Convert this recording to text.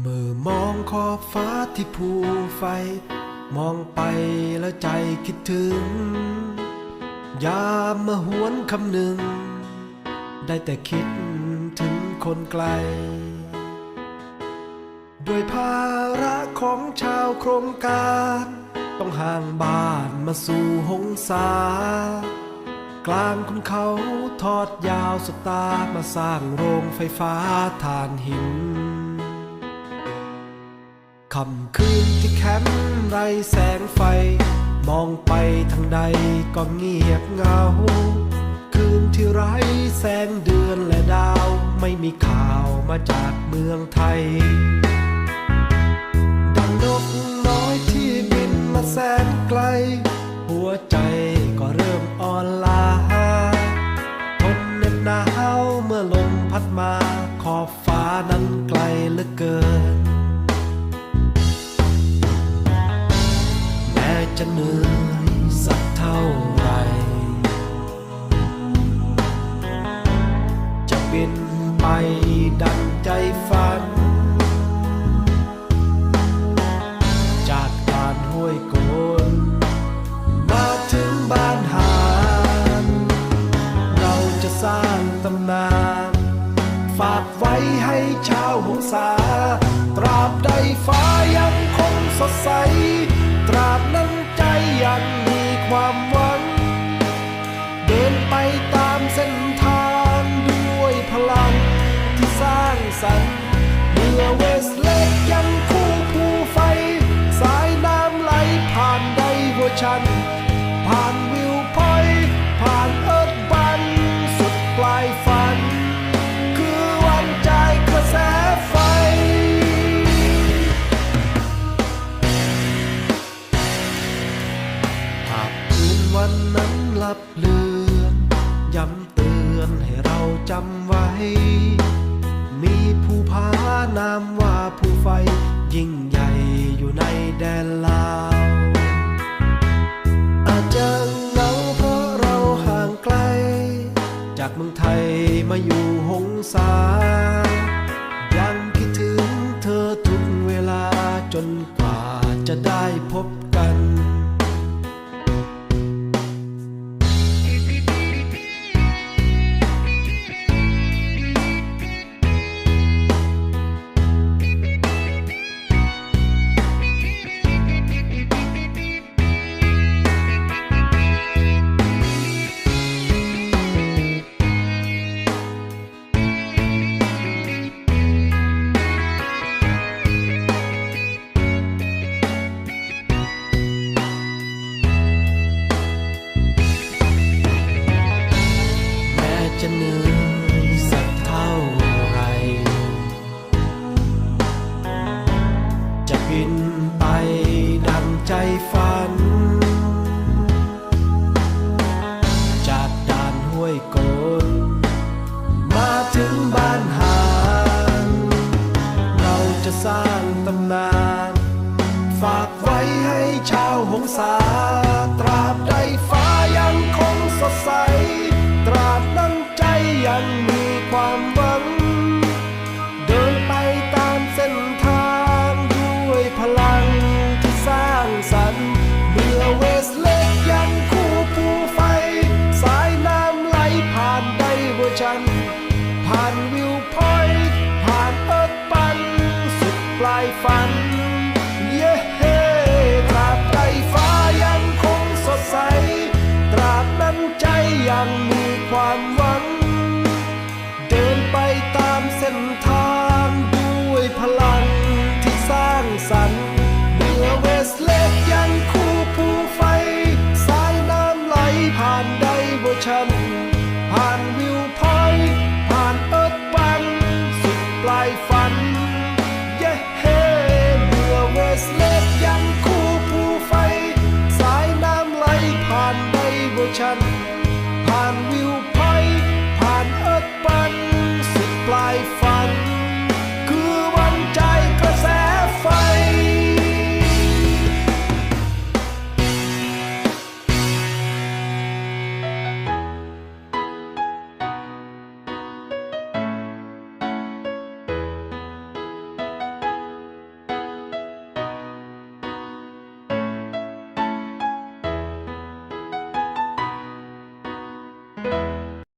เมื่อมองขอบฟ้าที่ภูไฟ มองไปแล้วใจคิดถึง ยามมาหวนคำหนึ่ง ได้แต่คิดถึงคนไกล ด้วยภาระของชาวโครงการ ต้องห่างบ้านมาสู่หงสา กลางคุณเขาทอดยาวสตาร์มาสร้างโรงไฟฟ้าถ่านหิน ค่ำคืนที่แคมป์ไรแสงไฟ มองไปทางใดก็เงียบเงา คืนที่ไรแสงเดือนและดาว ไม่มีข่าวมาจากเมืองไทย ดังนกน้อยที่บินมาแสนไกล หัวใจก็เริ่มอ่อนล้าทนเหน็บหนาวเมื่อลมพัดมา ขอบฟ้านั้นไกลเหลือเกิน จะเหนื่อยสักเท่าไหรจะบินไปดังใจฝัน จากด่านห้วยโกนมาถึงบ้านหาน เราจะสร้างตำนาน ฝากไว้ให้ชาวหงสา ตราบใดฟ้ายังคงสดใส ตราบนั้นันมีความหวัง เดินไปตามเส้นทางด้วยพลังที่สร้างสรรค์เมื่อเวสเล็กยังคู่ภูไฟ สายน้ำไหลผ่านได้หัวฉัน วันนั้นหลับเลือนย้ำเตือนให้เราจำไว้ มีภูผานามว่าภูไฟ ยิ่งใหญ่อยู่ในแดนลาว อาจจะเหงาเพราะเราห่างไกล จากเมืองไทยมาอยู่หงสา ใจฝัน จากด่านห้วยโกนมาถึงบ้านหานเราจะสร้างตำนาน ฝากไว้ให้ชาวหงสาายฝัน เย้เฮตราบใดฟ้ายังคงสดใส ตราบนั้นใจยังมีความหวัง เดินไปตามเส้นทางด้วยพลังที่สร้างสรรค์เมื่อเวสเลกยังคู่ผู้ไฟ สายน้ำไหลผ่านได้บ่ฉันผ่านวิวพอยผ่านเอิร์ธปังสุดปลายฝัน